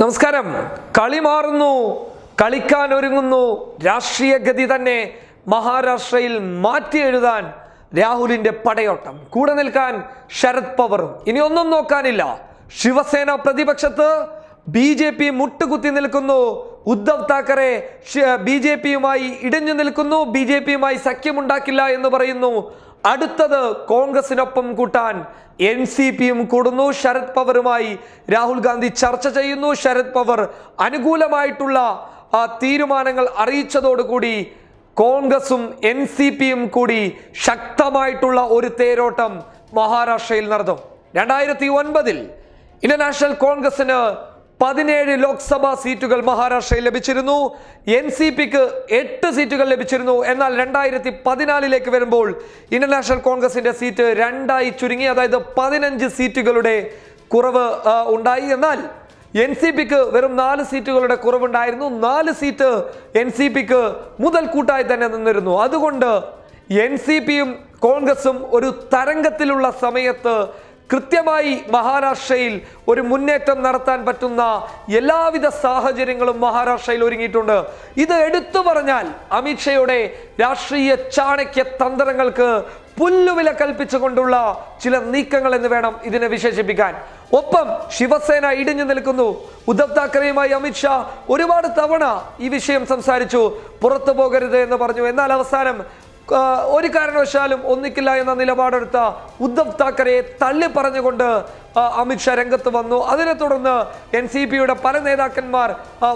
നമസ്കാരം. കളി മാറുന്നു. കളിക്കാൻ ഒരുങ്ങുന്നു. രാഷ്ട്രീയ ഗതി തന്നെ മഹാരാഷ്ട്രയിൽ മാറ്റി എഴുതാൻ രാഹുലിന്റെ പടയോട്ടം. കൂടെ നിൽക്കാൻ ശരത് പവറും. ഇനി ഒന്നും നോക്കാനില്ല. ശിവസേന പ്രതിപക്ഷത്ത് ബി ജെ പി മുട്ടുകുത്തി നിൽക്കുന്നു. ഉദ്ധവ് താക്കറെ ബി ജെ പിയുമായി ഇടിഞ്ഞു നിൽക്കുന്നു. ബി ജെ പിയുമായി സഖ്യമുണ്ടാക്കില്ല എന്ന് പറയുന്നു. അടുത്തത് കോൺഗ്രസിനൊപ്പം കൂട്ടാൻ എൻ സി പിയും കൂടുന്നു. ശരത് പവറുമായി രാഹുൽ ഗാന്ധി ചർച്ച ചെയ്യുന്നു. ശരത് പവർ അനുകൂലമായിട്ടുള്ള തീരുമാനങ്ങൾ അറിയിച്ചതോടുകൂടി കോൺഗ്രസും എൻ സി പിയും കൂടി ശക്തമായിട്ടുള്ള ഒരു തേരോട്ടം മഹാരാഷ്ട്രയിൽ നടന്നു. രണ്ടായിരത്തി ഒൻപതിൽ ഇന്റർനാഷണൽ കോൺഗ്രസിന് പതിനേഴ് ലോക്സഭാ സീറ്റുകൾ മഹാരാഷ്ട്രയിൽ ലഭിച്ചിരുന്നു. എൻ സി പിക്ക് എട്ട് സീറ്റുകൾ ലഭിച്ചിരുന്നു. എന്നാൽ രണ്ടായിരത്തി പതിനാലിലേക്ക് വരുമ്പോൾ ഇന്റർനാഷണൽ കോൺഗ്രസിന്റെ സീറ്റ് രണ്ടായി ചുരുങ്ങി. അതായത് പതിനഞ്ച് സീറ്റുകളുടെ കുറവ് ഉണ്ടായി. എന്നാൽ എൻ സി പിക്ക് വെറും നാല് സീറ്റുകളുടെ കുറവുണ്ടായിരുന്നു. നാല് സീറ്റ് എൻ സി പിക്ക് മുതൽക്കൂട്ടായി തന്നെ നിന്നിരുന്നു. അതുകൊണ്ട് എൻ സി പിയും കോൺഗ്രസും ഒരു തരംഗത്തിലുള്ള സമയത്ത് കൃത്യമായി മഹാരാഷ്ട്രയിൽ ഒരു മുന്നേറ്റം നടത്താൻ പറ്റുന്ന എല്ലാവിധ സാഹചര്യങ്ങളും മഹാരാഷ്ട്രയിൽ ഒരുങ്ങിയിട്ടുണ്ട്. ഇത് എടുത്തു പറഞ്ഞാൽ അമിത്ഷയുടെ രാഷ്ട്രീയ ചാണക്യ തന്ത്രങ്ങൾക്ക് പുല്ലുവില കൽപ്പിച്ചുകൊണ്ടുള്ള ചില നീക്കങ്ങൾ എന്ന് വേണം ഇതിനെ വിശേഷിപ്പിക്കാൻ. ഒപ്പം ശിവസേന ഇടിഞ്ഞു നിൽക്കുന്നു. ഉദ്ധവ് താക്കറെയുമായി അമിത്ഷാ ഒരുപാട് തവണ ഈ വിഷയം സംസാരിച്ചു. പുറത്തു പോകരുത് എന്ന് പറഞ്ഞു. എന്നാൽ അവസാനം ഒരു കാരണവശാലും ഒന്നിക്കില്ല എന്ന നിലപാടെടുത്ത ഉദ്ധവ് താക്കറെയെ തള്ളി പറഞ്ഞുകൊണ്ട് അമിത്ഷാ രംഗത്ത് വന്നു. അതിനെ തുടർന്ന് എൻ സി പിയുടെ പല നേതാക്കന്മാർ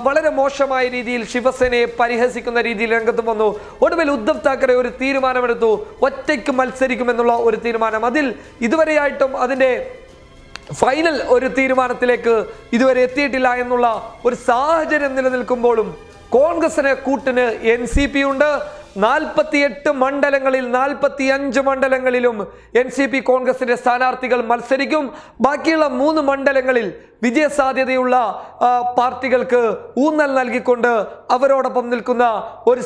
വളരെ മോശമായ രീതിയിൽ ശിവസേനയെ പരിഹസിക്കുന്ന രീതിയിൽ രംഗത്ത് വന്നു. ഒടുവിൽ ഉദ്ധവ് താക്കറെ ഒരു തീരുമാനമെടുത്തു. ഒറ്റയ്ക്ക് മത്സരിക്കുമെന്നുള്ള ഒരു തീരുമാനം. അതിൽ ഇതുവരെയായിട്ടും അതിന്റെ ഫൈനൽ ഒരു തീരുമാനത്തിലേക്ക് ഇതുവരെ എത്തിയിട്ടില്ല എന്നുള്ള ഒരു സാഹചര്യം നിലനിൽക്കുമ്പോഴും കോൺഗ്രസിന് കൂട്ടിന് എൻ സി പി ഉണ്ട്. നാൽപ്പത്തിയെട്ട് മണ്ഡലങ്ങളിൽ നാൽപ്പത്തി അഞ്ച് മണ്ഡലങ്ങളിലും എൻ സി പി കോൺഗ്രസിന്റെ സ്ഥാനാർത്ഥികൾ മത്സരിക്കും. ബാക്കിയുള്ള മൂന്ന് മണ്ഡലങ്ങളിൽ വിജയസാധ്യതയുള്ള പാർട്ടികൾക്ക് ഊന്നൽ നൽകിക്കൊണ്ട് അവരോടൊപ്പം നിൽക്കുന്ന ഒരു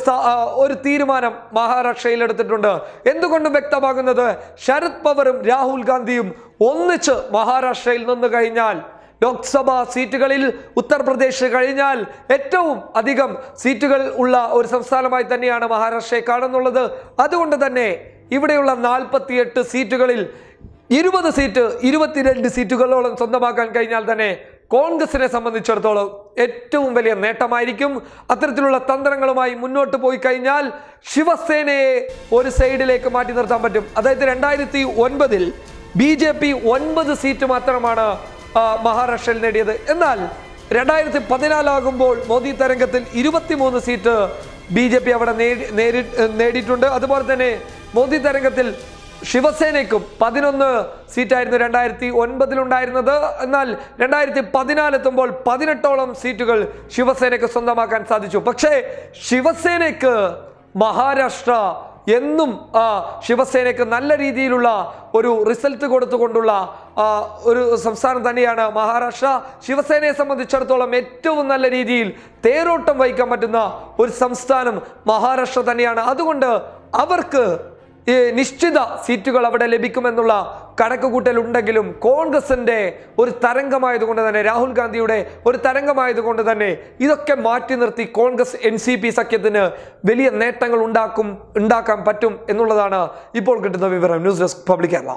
ഒരു തീരുമാനം മഹാരാഷ്ട്രയിൽ എടുത്തിട്ടുണ്ട്. എന്തുകൊണ്ടും വ്യക്തമാകുന്നത് ശരത് പവറും രാഹുൽ ഗാന്ധിയും ഒന്നിച്ച് മഹാരാഷ്ട്രയിൽ നിന്ന് കഴിഞ്ഞാൽ ലോക്സഭാ സീറ്റുകളിൽ ഉത്തർപ്രദേശ് കഴിഞ്ഞാൽ ഏറ്റവും അധികം സീറ്റുകൾ ഉള്ള ഒരു സംസ്ഥാനമായി തന്നെയാണ് മഹാരാഷ്ട്രയെ കാണുന്നുള്ളത്. അതുകൊണ്ട് തന്നെ ഇവിടെയുള്ള നാൽപ്പത്തിയെട്ട് സീറ്റുകളിൽ ഇരുപത് സീറ്റ് ഇരുപത്തിരണ്ട് സീറ്റുകളോളം സ്വന്തമാക്കാൻ കഴിഞ്ഞാൽ തന്നെ കോൺഗ്രസിനെ സംബന്ധിച്ചിടത്തോളം ഏറ്റവും വലിയ നേട്ടമായിരിക്കും. അത്തരത്തിലുള്ള തന്ത്രങ്ങളുമായി മുന്നോട്ട് പോയി കഴിഞ്ഞാൽ ശിവസേനയെ ഒരു സൈഡിലേക്ക് മാറ്റി നിർത്താൻ പറ്റും. അതായത് രണ്ടായിരത്തി ഒൻപതിൽ ബി ജെ പി ഒൻപത് സീറ്റ് മാത്രമാണ് മഹാരാഷ്ട്രയിൽ നേടിയത്. എന്നാൽ രണ്ടായിരത്തി പതിനാലാകുമ്പോൾ മോദി തരംഗത്തിൽ ഇരുപത്തിമൂന്ന് സീറ്റ് ബി ജെ പി അവിടെ നേടി നേടിയിട്ടുണ്ട്. അതുപോലെ തന്നെ മോദി തരംഗത്തിൽ ശിവസേനയ്ക്കും പതിനൊന്ന് സീറ്റായിരുന്നു രണ്ടായിരത്തി ഒൻപതിലുണ്ടായിരുന്നത് എന്നാൽ രണ്ടായിരത്തി പതിനാലെത്തുമ്പോൾ പതിനെട്ടോളം സീറ്റുകൾ ശിവസേനയ്ക്ക് സ്വന്തമാക്കാൻ സാധിച്ചു. പക്ഷേ ശിവസേനയ്ക്ക് മഹാരാഷ്ട്ര എന്നും ശിവസേനയ്ക്ക് നല്ല രീതിയിലുള്ള ഒരു റിസൾട്ട് കൊടുത്തുകൊണ്ടുള്ള ഒരു സംസ്ഥാനം തന്നെയാണ് മഹാരാഷ്ട്ര. ശിവസേനയെ സംബന്ധിച്ചിടത്തോളം ഏറ്റവും നല്ല രീതിയിൽ തേരോട്ടം വഹിക്കാൻ പറ്റുന്ന ഒരു സംസ്ഥാനം മഹാരാഷ്ട്ര തന്നെയാണ്. അതുകൊണ്ട് അവർക്ക് നിശ്ചിത സീറ്റുകൾ അവിടെ ലഭിക്കുമെന്നുള്ള കണക്ക് കൂട്ടലുണ്ടെങ്കിലും കോൺഗ്രസിന്റെ ഒരു തരംഗമായതുകൊണ്ട് തന്നെ രാഹുൽ ഗാന്ധിയുടെ ഒരു തരംഗമായതുകൊണ്ട് തന്നെ ഇതൊക്കെ മാറ്റി നിർത്തി കോൺഗ്രസ് എൻ സി പി സഖ്യത്തിന് വലിയ നേട്ടങ്ങൾ ഉണ്ടാക്കും ഉണ്ടാക്കാൻ പറ്റും എന്നുള്ളതാണ് ഇപ്പോൾ കിട്ടുന്ന വിവരം. News desk public Kerala.